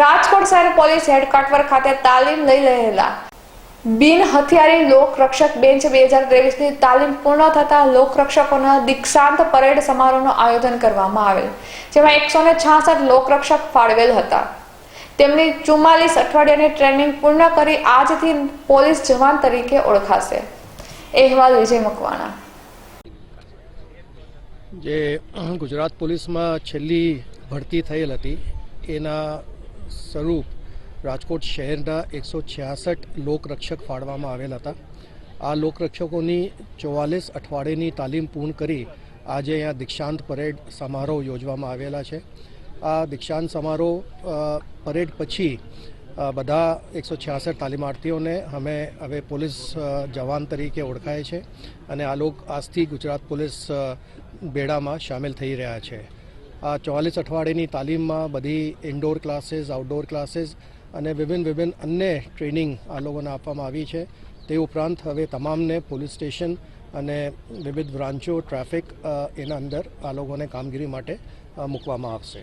રાજકોટ શહેર police headquarter ખાતે તાલીમ લઈ રહેલા બિન હથિયારી લોકરક્ષક બેન્ચ બે હજાર ત્રેવીસની તાલીમ પૂર્ણ થતા લોકરક્ષકોના દીક્ષાંત પરેડ સમારોહનું આયોજન કરવામાં આવેલ, જેમાં એકસો ને છાસઠ લોકરક્ષક ફાળવેલ હતા. તેમની ચુમ્માલીસ અઠવાડિયાની ટ્રેનિંગ પૂર્ણ કરી આજથી પોલીસ જવાન તરીકે ઓળખાશે. અહેવાલ વિજય મકવાણા. જે ગુજરાત પોલીસમાં છેલ્લી ભરતી થયેલ હતી, એના સ્વરૂપ રાજકોટ શહેરના એકસો છ્યાસઠ લોકરક્ષક ફાળવામાં આવેલ હતા. આ લોકરક્ષકોની ચોવાલીસ અઠવાડિયેની તાલીમ પૂર્ણ કરી આજે અહીંયા દીક્ષાંત પરેડ સમારોહ યોજવામાં આવેલા છે. આ દીક્ષાંત સમારોહ પરેડ પછી બધા એકસો છ્યાસઠ તાલીમાર્થીઓને અમે હવે પોલીસ જવાન તરીકે ઓળખાય છે અને આ લોક, આજથી ગુજરાત પોલીસ બેડામાં સામેલ થઈ રહ્યા છે. ચોવાલીસ અઠવાડિયાની તાલીમમાં બધી ઇન્ડોર ક્લાસીસ આઉટડોર ક્લાસીસ અને વિભિન્ન વિભિન્ન અન્ય ટ્રેનિંગ આ લોકોને આપવામાં આવી છે. તે ઉપરાંત હવે તમામને પોલીસ સ્ટેશન અને વિવિધ બ્રાન્ચો, ટ્રાફિક એના અંદર આ લોકોને કામગીરી માટે મૂકવામાં આવશે.